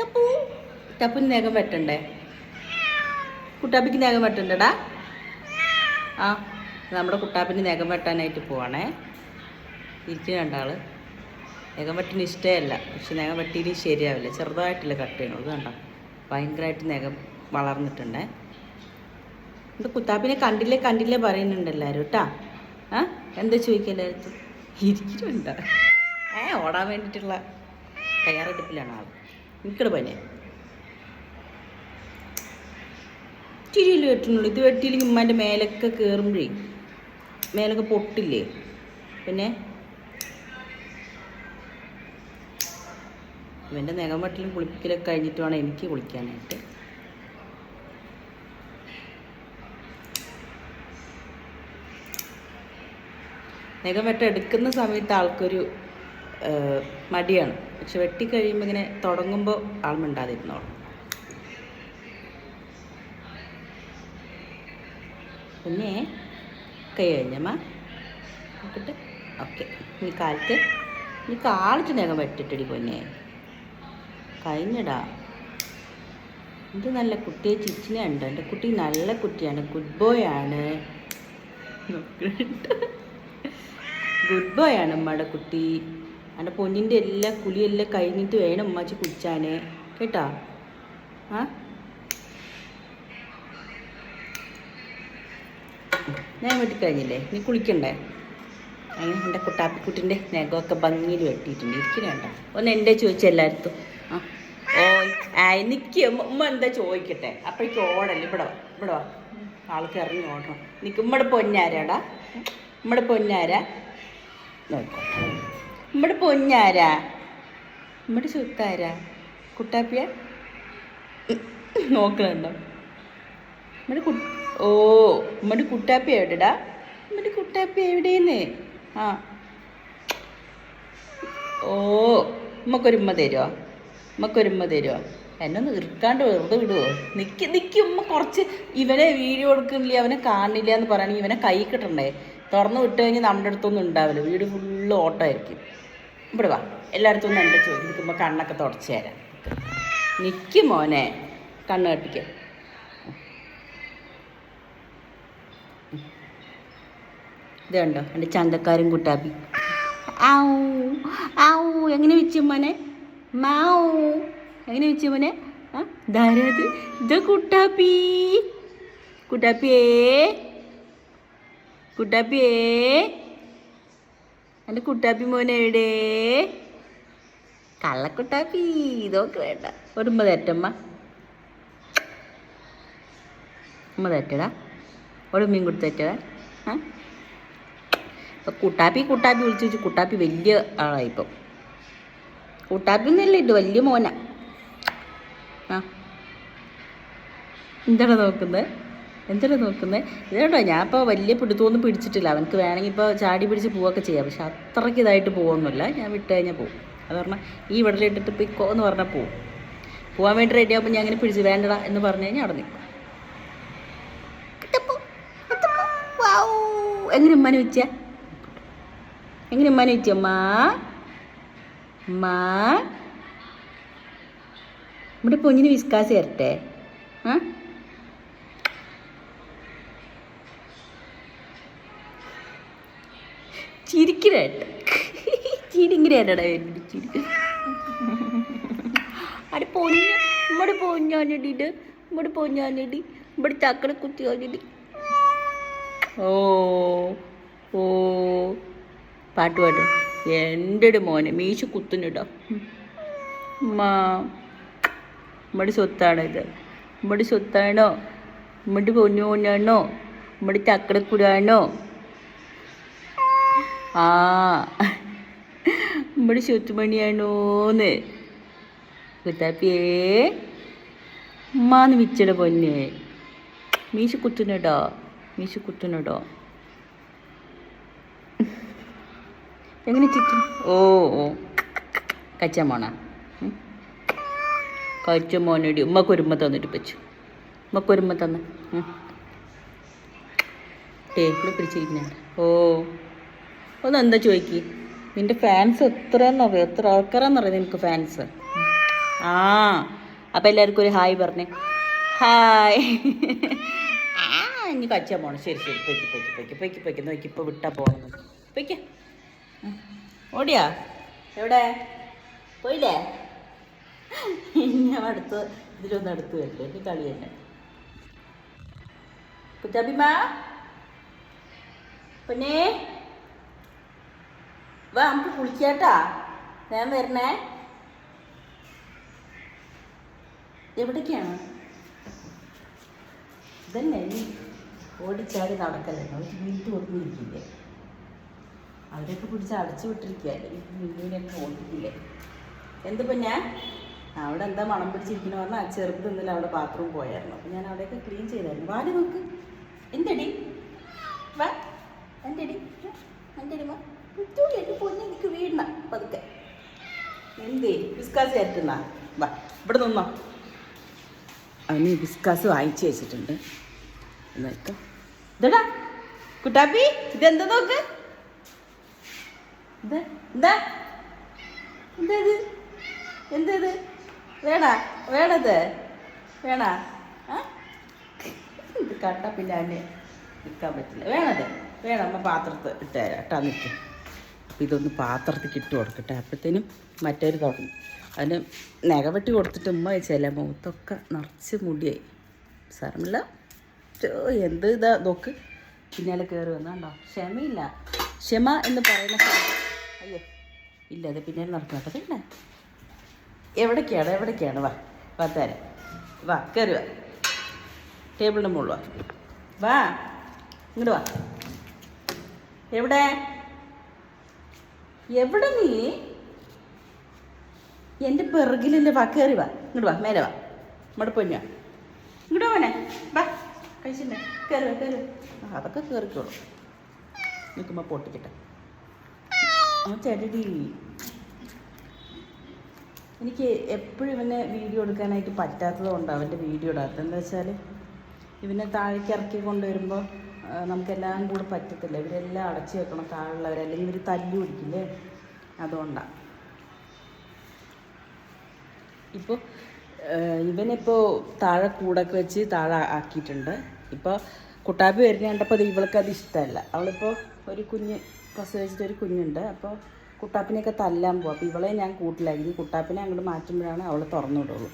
ടപ്പു ടപ്പിന് നേഗം വെട്ടണ്ടേ? കുട്ടാപ്പിക്ക് നേഗം വെട്ടണ്ടടാ? ആ നമ്മുടെ കുട്ടാപ്പിന് നേഗം വെട്ടാനായിട്ട് പോവാണേ. ഇരിക്കുന്ന രണ്ടാൾ. നേഗം വെട്ടിന് ഇഷ്ടമല്ല പക്ഷെ നേഗം വെട്ടിയിട്ട് ശരിയാവില്ല. ചെറുതായിട്ടില്ല കട്ട് ചെയ്യണത്. കണ്ടോ? ഭയങ്കരമായിട്ട് നേഗം വളർന്നിട്ടുണ്ടേ. ഇത് കുത്താപ്പിനെ കണ്ടില്ലേ കണ്ടില്ലേ പറയുന്നുണ്ട് എല്ലാവരും കേട്ടാ. ആ എന്താ ചോദിക്കല്ലായിരുന്നു ഇരിക്കുന്നുണ്ട് ഏ ഓടാൻ വേണ്ടിയിട്ടുള്ള തയ്യാറെടുപ്പിലാണ് ആൾ എനിക്കടെ പനെ ചിരിയിൽ വെട്ടുന്നുള്ളൂ. ഇത് വെട്ടിയില്ലെങ്കിൽ ഉമ്മാന്റെ മേലൊക്കെ കയറുമ്പോഴേ മേലൊക്കെ പൊട്ടില്ലേ? പിന്നെ? ഇവന്റെ നഖം വെട്ടലും കുളിപ്പിക്കലൊക്കെ കഴിഞ്ഞിട്ട് വേണം എനിക്ക് കുളിക്കാനായിട്ട്. നഖം വെട്ടം എടുക്കുന്ന സമയത്ത് ആൾക്കൊരു മടിയാണ്. പക്ഷെ വെട്ടിക്കഴിയുമ്പോൾ ഇങ്ങനെ തുടങ്ങുമ്പോൾ ആൾ മിണ്ടാതിരുന്നോളും പിന്നെ കൈ കഴിഞ്ഞമ്മ നോക്കിട്ട്. ഓക്കെ. ഈ കാലത്ത് ഈ കാലത്ത് നേരം വെട്ടിട്ടടി പൊന്നെ കഴിഞ്ഞടാ. ഇത് നല്ല കുട്ടിയെ ചിച്ചിനെ ഉണ്ട് എന്റെ കുട്ടി നല്ല കുട്ടിയാണ്. ഗുഡ് ബോയ് ആണ്. ഗുഡ് ബോയ് ആണ് അമ്മയുടെ കുട്ടി. എന്റെ പൊന്നിന്റെ എല്ലാ കുളിയെല്ലാം കഴിഞ്ഞിട്ട് വേണം ഉമ്മാച്ചി കുടിച്ചാന് കേട്ടോ? ആ? ഞാൻ വെട്ടി കഴിഞ്ഞില്ലേ? നീ കുളിക്കണ്ടേ? അങ്ങനെ എന്റെ കുട്ടാപ്പിക്കുട്ടിന്റെ നഖമൊക്കെ ഭംഗിയിൽ വെട്ടിയിട്ടുണ്ട്. ഇരിക്കുന്നുണ്ട ഒന്ന് എന്റെ ചോദിച്ച എല്ലായിടത്തും. ആ. ഓ എനിക്ക് ഉമ്മ എന്താ ചോദിക്കട്ടെ? അപ്പോഴേക്ക് ഓടല്ലേ. ഇവിടെ വാ. ഇവിടെ വാ. ആൾക്ക് ഇറങ്ങി ഓടണം. നിൽക്കും ഉമ്മടെ പൊന്നാരാടാ? നമ്മുടെ പൊന്നാരാ? നോക്കോ. ഉമ്മടെ പൊന്നാരാ? നമ്മുടെ സുത്താരാ കുട്ടാപ്പിയ? നോക്കണുണ്ടോ? നമ്മുടെ കു ഓ നമ്മുടെ കുട്ടാപ്പി എവിടെടാ? നമ്മുടെ കുട്ടാപ്പി എവിടെയെന്ന് ആ. ഓ ഉമ്മക്കൊരുമ്മ തരുമോ ഉമ്മക്കൊരുമ്മ തരുമോ എന്നെ ഒന്ന് വെറുതെ വിടുവോ? നിക്ക് നിക്ക് ഉമ്മ കുറച്ച് ഇവനെ വീഡിയോ എടുക്കുന്നില്ല അവനെ കാണില്ല എന്ന് പറയുകയാണെങ്കിൽ ഇവനെ കൈ കിട്ടണ്ടേ? തുറന്ന് വിട്ട് കഴിഞ്ഞാൽ നമ്മുടെ അടുത്തൊന്നും ഉണ്ടാവില്ല. വീട് ഫുള്ള് ഓട്ടമായിരിക്കും. ഇവിടെ വാ. എല്ലായിടത്തും എന്റെ ചോദ്യം നിൽക്കുമ്പോൾ കണ്ണൊക്കെ തുടച്ച് തരാം. നിൽക്കും മോനെ കണ്ണ് കെട്ടിക്ക് ഇത് കണ്ടോ? എന്റെ ചന്തക്കാരും കുട്ടാപ്പി. ആവൂ ആവൂ എങ്ങനെ വെച്ചു മോനെ? മാവൂ എങ്ങനെ വെച്ചു മോനെ? ധാരാത് ഇത് കുട്ടാപ്പി. കുട്ടാപ്പിയേ. കുട്ടാപ്പിയേ. എന്റെ കുട്ടാപ്പി മോനെ എവിടെ? കള്ളക്കുട്ടാപ്പി ഇതൊക്കെ വേണ്ട. ഒരുമ്പ തെറ്റമ്മ ഉമ്മ. തെറ്റടാ ഒരുമ്മയും കൂടി തെറ്റടാ ആ? ഇപ്പം കുട്ടാപ്പി കുട്ടാപ്പി വിളിച്ചു വെച്ച് കുട്ടാപ്പി വലിയ ആളായി ഇപ്പം. കുട്ടാപ്പി എന്നല്ല ഇത് വലിയ മോന. ആ. എന്താണ് നോക്കുന്നത്? എന്താണ് നോക്കുന്നത് ഇതേട്ടോ ഞാൻ ഇപ്പോൾ വലിയ പിടുത്തമൊന്നും പിടിച്ചിട്ടില്ല. അവനക്ക് വേണമെങ്കിൽ ഇപ്പോൾ ചാടി പിടിച്ച് പോവുകയൊക്കെ ചെയ്യാം. പക്ഷെ അത്രയ്ക്ക് ഇതായിട്ട് പോകുന്നില്ല ഞാൻ വിട്ട് കഴിഞ്ഞാൽ പോകും അത് പറഞ്ഞാൽ ഈ വിടലിട്ടിട്ട് പിക്കോ എന്ന് പറഞ്ഞാൽ പോകും പോകാൻ വേണ്ടി റെഡി ആകുമ്പോൾ ഞാൻ അങ്ങനെ പിടിച്ച് വേണ്ടടാ എന്ന് പറഞ്ഞു കഴിഞ്ഞാൽ അവിടെ നിൽക്കും. എങ്ങനെ ഉമ്മാനെ വെച്ചാ എങ്ങനെ ഉമ്മാനെ വെച്ച മാ മാ നമ്മുടെ പൊഞ്ഞിന് വിസ്കാസ് തരട്ടെ ആ? ചിരിക്കണേട്ട ചിരിങ്ങനെയാണടാ എന്റെ ചിരി അവിടെ പൊഞ്ഞ ഇവിടെ പൊഞ്ഞാനടിയിട്ട് ഇവിടെ പൊഞ്ഞാനടി ഇവിടെ ചക്കട കുത്തിയാനടി ഓ ഓ. പാട്ട് പാട്ട് എന്റെ മോനെ മീശ കുത്തുന്നിട്ടോ മാ നമ്മുടെ സ്വത്താണോ ഇത് നമ്മുടെ സ്വത്താണോ? നമ്മുടെ പൊന്നു പൊന്നാണോ? നമ്മുടെ ചക്കടക്കുടാണോ ആ. നമ്മുടെ ശുത്തുമണിയാണോന്ന് കുത്താപ്പിയേ. ഉമ്മാന്ന് വിച്ചട പൊന്നെ. മീശ കുത്തുന്നടോ. മീശ കുത്തുന്നടോ. എങ്ങനെ ചുറ്റും? ഓ ഓ. കച്ച മോണ. കച്ച മോനടി. ഉമ്മക്കൊരുമ്മ തന്നിട്ട് വെച്ചു ഉമ്മക്കൊരുമ്മ തന്ന്. ടേബിൾ പിടിച്ചിരിക്കുന്ന ഓ. ഒന്ന് എന്താ ചോദിക്ക്? നിന്റെ ഫാൻസ് എത്ര എന്നറിയോ എത്ര ആൾക്കാരാന്നറിയോ നിനക്ക് ഫാൻസ് ആ അപ്പം എല്ലാവർക്കും ഒരു ഹായ് പറഞ്ഞേ. ഹായ് ഇനി കച്ചാൻ പോണം. ശരി ശരി. പൊയ്ക്ക് പൊയ്ക്ക് പൊയ്ക്ക് പൊയ്ക്ക് പൊയ്ക്ക്. നോക്കി ഇപ്പോൾ വിട്ടാ പോകണം പൊയ്ക്ക്. ഓടിയാ? എവിടെ? പോയില്ലേ? ഞാൻ അടുത്ത് ഇതിലൊന്നും അടുത്ത് വരില്ല എനിക്ക് കളി തന്നെ. കുറ്റാബിമാ പിന്നെ? വാ നമുക്ക് കുളിക്കാട്ടാ. ഞാൻ വരണേ. എവിടേക്കാണ്? ഇതന്നെ ഈ ഓടിച്ചാടി നടക്കല്ലേ അവർക്ക് വീട്ടിൽ ഒതുങ്ങിയിരിക്കില്ലേ? അവരൊക്കെ പിടിച്ച് അടച്ചു വിട്ടിരിക്കുകയല്ലേ ഈ വീടിനൊക്കെ ഓടിക്കില്ലേ? എന്തിപ്പോൾ ഞാൻ? അവിടെ എന്താ മണം പിടിച്ചിരിക്കണ പറഞ്ഞാൽ ചെറുത് ഇന്നലെ അവിടെ ബാത്റൂം പോയായിരുന്നു. അപ്പം ഞാൻ അവിടെയൊക്കെ ക്ലീൻ ചെയ്തായിരുന്നു. വാൽ നോക്ക്. എന്തടി? വാ എന്റെ അടി എന്റെ അടി എടി പൊന്നെ എനിക്ക് വീടണം പതുക്കെ. എന്തേ? ബിസ്കാസ് കയറ്റുന്ന? വാ ഇവിടെ നിന്നോ. അവന് ബിസ്കാസ് വാങ്ങിച്ചു വെച്ചിട്ടുണ്ട്. എന്നൊക്കെ ഇതടാ കുട്ടാപ്പി ഇതെന്താ നോക്ക്? ഇത് എന്താ? ഇത്? എന്താ ഇത്? വേണ വേണത്? വേണാ ഇത് കണ്ട നിൽക്കാൻ പറ്റില്ല. വേണത് വേണം അമ്മ പാത്രത്തിൽ ഇട്ടുതരാം കേട്ടോ നിൽക്കും ഇതൊന്ന് പാത്രത്തിൽ ഇട്ട് കൊടുക്കട്ടെ. അപ്പോഴത്തേനും മറ്റൊരു തുടങ്ങി. അതിന് നഖവെട്ടി കൊടുത്തിട്ട് ഉമ്മ ചില മുഖത്തൊക്കെ നിറച്ച് മുടിയായി. സാരമില്ല. ചോ, എന്ത് ഇതാ നോക്ക്. പിന്നാലെ കയറി വന്നാണ്ടോ ക്ഷമയില്ല. ക്ഷമ എന്ന് പറയുന്ന അയ്യോ ഇല്ല അത് പിന്നാലെ തന്നെ. എവിടേക്കാണ് എവിടേക്കാണ്? വാ വാ വാ കയറി വാ. ടേബിളിന്റെ മുകളിൽ വാ. വാ ഇങ്ങോട്ട് വാ. എവിടെ? എവിടെ നീ? എന്റെ പിറകിലില്ലേ വാ കയറി വാ. ഇങ്ങോട്ട് വാ മേലെ വാ. ഇങ്ങോട്ട് പൊഞ്ഞ ഇങ്ങോട്ട് പോനെ വാ കഴിച്ചില്ല? കയറി വാ കയറി അതൊക്കെ കയറിക്കോളൂ നിൽക്കുമ്പോൾ പൊട്ടിക്കട്ടെ. ആ ചെടി എനിക്ക് എപ്പോഴും ഇവനെ വീഡിയോ എടുക്കാനായിട്ട് പറ്റാത്തത് കൊണ്ടാണ് അവന്റെ വീഡിയോ ഇടാത്തത്. എന്താ വെച്ചാൽ ഇവനെ താഴേക്ക് ഇറക്കി കൊണ്ടുവരുമ്പോൾ നമുക്കെല്ലാം കൂടെ പറ്റത്തില്ല. ഇവരെല്ലാം അടച്ചു വെക്കണം താഴെയുള്ളവർ അല്ലെങ്കിൽ ഇവർ തല്ലു പിടിക്കില്ലേ? അതുകൊണ്ടാണ് ഇപ്പോൾ ഇവനിപ്പോൾ താഴെ കൂടൊക്കെ വെച്ച് താഴെ ആക്കിയിട്ടുണ്ട്. ഇപ്പോൾ കുട്ടാപ്പി വരുന്ന കണ്ടപ്പോൾ അത് ഇവൾക്ക് അത് ഇഷ്ടമല്ല. അവളിപ്പോൾ ഒരു കുഞ്ഞ് പ്രസവിച്ചിട്ട് ഒരു കുഞ്ഞുണ്ട്. അപ്പോൾ കുട്ടാപ്പിനെയൊക്കെ തല്ലാൻ പോകും അപ്പോൾ ഇവളെ ഞാൻ കൂട്ടിലാക്കി കുട്ടാപ്പിനെ അങ്ങോട്ട് മാറ്റുമ്പോഴാണ് അവൾ തുറന്നു വിടുള്ളൂ.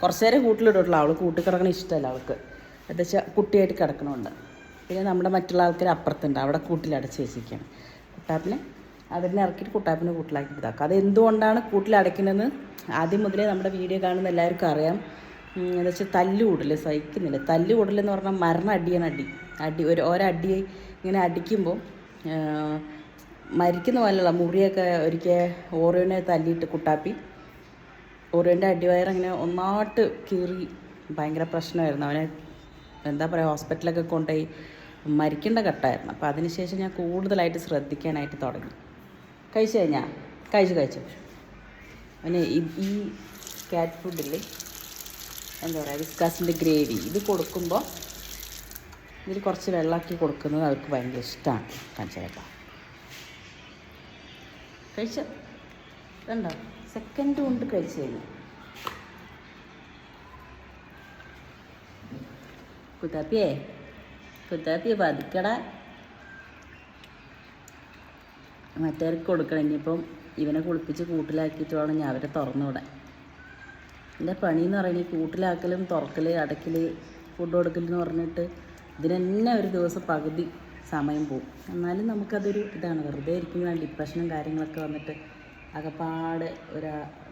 കുറച്ച് നേരം കൂട്ടിലിടുള്ളൂ അവൾ കൂട്ടിക്കിടക്കണ ഇഷ്ടമല്ല അവൾക്ക്. എന്താ വെച്ചാൽ കുട്ടിയായിട്ട് കിടക്കണമുണ്ട് പിന്നെ നമ്മുടെ മറ്റുള്ള ആൾക്കാർ അപ്പുറത്തുണ്ട്. അവിടെ കൂട്ടിലടച്ച് വെച്ചിരിക്കുകയാണ് കുട്ടാപ്പിനെ അതിനെ ഇറക്കിയിട്ട് കുട്ടാപ്പിനെ കൂട്ടിലാക്കി ഇതാക്കും. അത് എന്തുകൊണ്ടാണ് കൂട്ടിലടയ്ക്കുന്നതെന്ന് ആദ്യം മുതലേ നമ്മുടെ വീഡിയോ കാണുന്ന എല്ലാവർക്കും അറിയാം. എന്താ വെച്ചാൽ തല്ല് കൂടൽ സഹിക്കുന്നില്ല. തല്ല് കൂടലെന്ന് പറഞ്ഞാൽ മരണ അടിയാണ് അടി. അടി ഒരു ഒരടി ഇങ്ങനെ അടിക്കുമ്പോൾ മരിക്കുന്ന പോലെയുള്ള മുറിയൊക്കെ ഒരിക്കൽ ഓറിയോനെ തല്ലിയിട്ട് കുട്ടാപ്പി ഓറിയോന്റെ അടിവയർ അങ്ങനെ ഒന്നാട്ട് കീറി ഭയങ്കര പ്രശ്നമായിരുന്നു. അവനെ എന്താ പറയുക ഹോസ്പിറ്റലൊക്കെ കൊണ്ടുപോയി മരിക്കേണ്ട ഘട്ടമായിരുന്നു. അപ്പോൾ അതിനുശേഷം ഞാൻ കൂടുതലായിട്ട് ശ്രദ്ധിക്കാനായിട്ട് തുടങ്ങി. കഴിച്ചു കഴിഞ്ഞാൽ കഴിച്ചു കഴിച്ചു. പിന്നെ ഈ ക്യാറ്റ് ഫുഡിൽ എന്താ പറയുക വിസ്കാസിന്റെ ഗ്രേവി ഇത് കൊടുക്കുമ്പോൾ ഇതിൽ കുറച്ച് വെള്ളമാക്കി കൊടുക്കുന്നത് അവർക്ക് ഭയങ്കര ഇഷ്ടമാണ് കാണിച്ചേട്ടാ കഴിച്ചോ? കണ്ടോ? സെക്കൻഡ് കൊണ്ട് കഴിച്ചു കഴിഞ്ഞു. കുത്താപ്പിയേ കുത്താപ്പിയെ വധിക്കടാ. മറ്റവർക്ക് കൊടുക്കണം. ഇനിയിപ്പം ഇവനെ കുളിപ്പിച്ച് കൂട്ടിലാക്കിയിട്ട് വേണം ഞാൻ അവരെ തുറന്നു വിടാൻ എന്റെ പണി എന്ന് പറയുന്നത് കൂട്ടിലാക്കലും തുറക്കൽ അടയ്ക്കൽ ഫുഡ് കൊടുക്കൽ എന്ന് പറഞ്ഞിട്ട് ഇതിനെന്നെ ഒരു ദിവസം പകുതി സമയം പോകും എന്നാലും നമുക്കതൊരു ഇതാണ്. വെറുതെ ഇരിക്കുമ്പോഴാണ് ഡിപ്രഷനും കാര്യങ്ങളൊക്കെ വന്നിട്ട് അകപ്പാട് ഒരു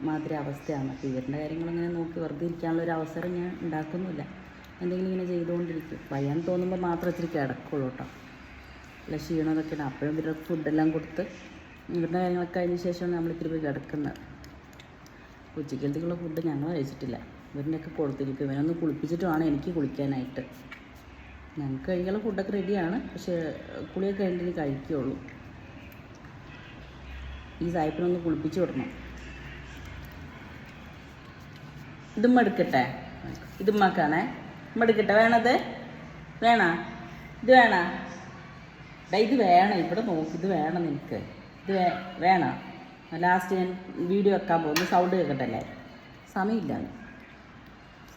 മാതിരി അവസ്ഥയാണ്. അപ്പോൾ ഇവരുടെ കാര്യങ്ങളിങ്ങനെ നോക്കി വെറുതെ ഇരിക്കാനുള്ള ഒരു അവസരം ഞാൻ ഉണ്ടാക്കുന്നില്ല. എന്തെങ്കിലും ഇങ്ങനെ ചെയ്തുകൊണ്ടിരിക്കും. വയ്യാൻ തോന്നുമ്പോൾ മാത്രം ഇച്ചിരി കിടക്കുള്ളൂ കേട്ടോ അല്ല ക്ഷീണമൊക്കെയാണ്. അപ്പോഴും ഇവരുടെ ഫുഡെല്ലാം കൊടുത്ത് ഇവരുടെ കാര്യങ്ങളൊക്കെ കഴിഞ്ഞ ശേഷമാണ് നമ്മൾ ഇത്തിരി പോയി കിടക്കുന്നത്. ഉച്ചക്കലത്തേക്കുള്ള ഫുഡ് ഞങ്ങൾ കഴിച്ചിട്ടില്ല. ഇവരിന്റെയൊക്കെ കൊടുത്തിരിക്കും. ഇവനൊന്ന് കുളിപ്പിച്ചിട്ട് വേണം എനിക്ക് കുളിക്കാനായിട്ട്. ഞങ്ങൾക്ക് കഴിക്കാനുള്ള ഫുഡൊക്കെ റെഡിയാണ്. പക്ഷേ കുളിയൊക്കെ കഴിഞ്ഞിട്ട് കഴിക്കുകയുള്ളൂ ഈ സായിപ്പിനൊന്ന് കുളിപ്പിച്ച് വിടണം ഇതും എടുക്കട്ടെ? ഇതും മക്കാണേ എടുക്കട്ടെ വേണത്? വേണ? ഇത് വേണ? ഡാ ഇത് വേണം. ഇവിടെ നോക്ക് ഇത് വേണം നിനക്ക്. ഇത് വേ വേണം? ലാസ്റ്റ് ഞാൻ വീഡിയോ വെക്കാൻ പോകുന്നു സൗണ്ട് കേൾക്കട്ടല്ലേ സമയമില്ല.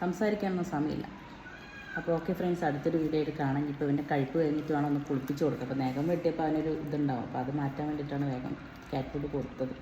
സംസാരിക്കാനൊന്നും സമയമില്ല. അപ്പോൾ ഓക്കെ ഫ്രണ്ട്സ് അടുത്തൊരു വീഡിയോ ആയിട്ട് കാണാൻ ഇപ്പോൾ ഇവന്റെ കഴിപ്പ് കഴിഞ്ഞിട്ട് വേണം ഒന്ന് കുളിപ്പിച്ച് കൊടുക്കുക അപ്പോൾ നേഗം വെട്ടിയപ്പോൾ അവനൊരു ഇതുണ്ടാവും. അപ്പോൾ അത് മാറ്റാൻ വേണ്ടിയിട്ടാണ് വേഗം ക്യാറ്റ് ഫുഡ് കൊടുത്തത്.